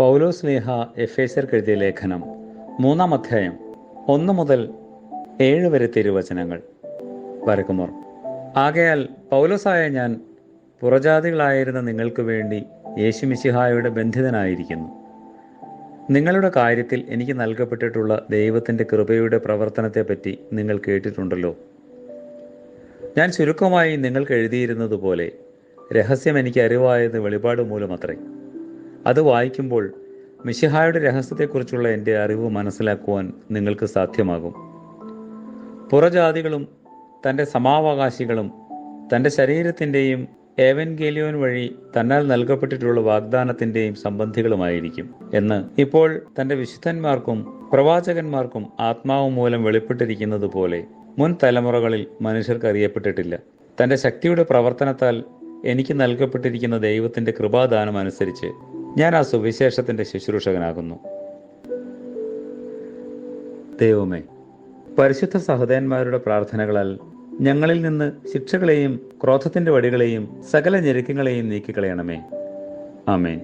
പൗലോസ് സ്നേഹ എഫേസർക്ക് എഴുതിയ ലേഖനം മൂന്നാം അധ്യായം ഒന്ന് മുതൽ ഏഴ് വരെ തിരുവചനങ്ങൾ. വരക്കുമോർ ആകയാൽ പൗലോസായ ഞാൻ പുറജാതികളായിരുന്ന നിങ്ങൾക്ക് വേണ്ടി യേശു മിശിഹായുടെ ബന്ധിതനായിരിക്കുന്നു. നിങ്ങളുടെ കാര്യത്തിൽ എനിക്ക് നൽകപ്പെട്ടിട്ടുള്ള ദൈവത്തിന്റെ കൃപയുടെ പ്രവർത്തനത്തെപ്പറ്റി നിങ്ങൾ കേട്ടിട്ടുണ്ടല്ലോ. ഞാൻ ചുരുക്കമായി നിങ്ങൾക്ക് എഴുതിയിരുന്നതുപോലെ രഹസ്യം എനിക്ക് അറിവായത് വെളിപാട് മൂലമത്രേ. അത് വായിക്കുമ്പോൾ മിശിഹായുടെ രഹസ്യത്തെക്കുറിച്ചുള്ള എന്റെ അറിവ് മനസ്സിലാക്കുവാൻ നിങ്ങൾക്ക് സാധ്യമാകും. പുറജാതികളും തന്റെ സമാവകാശികളും തന്റെ ശരീരത്തിന്റെയും ഏവൻഗേലിയോൻ വഴി തന്നാൽ നൽകപ്പെട്ടിട്ടുള്ള വാഗ്ദാനത്തിന്റെയും സംബന്ധികളുമായിരിക്കും എന്ന് ഇപ്പോൾ തന്റെ വിശുദ്ധന്മാർക്കും പ്രവാചകന്മാർക്കും ആത്മാവ് മൂലം വെളിപ്പെട്ടിരിക്കുന്നത് പോലെ മുൻ തലമുറകളിൽ മനുഷ്യർക്ക് അറിയപ്പെട്ടിട്ടില്ല. തന്റെ ശക്തിയുടെ പ്രവർത്തനത്താൽ എനിക്ക് നൽകപ്പെട്ടിരിക്കുന്ന ദൈവത്തിന്റെ കൃപാദാനം അനുസരിച്ച് ഞാൻ ആ സുവിശേഷത്തിന്റെ ശുശ്രൂഷകനാകുന്നു. ദൈവമേ പരിശുദ്ധ സഹോദയന്മാരുടെ പ്രാർത്ഥനകളാൽ ഞങ്ങളിൽ നിന്ന് ശിക്ഷകളെയും ക്രോധത്തിന്റെ വടികളെയും സകല ഞെരുക്കങ്ങളെയും നീക്കിക്കളയണമേ. ആമേൻ.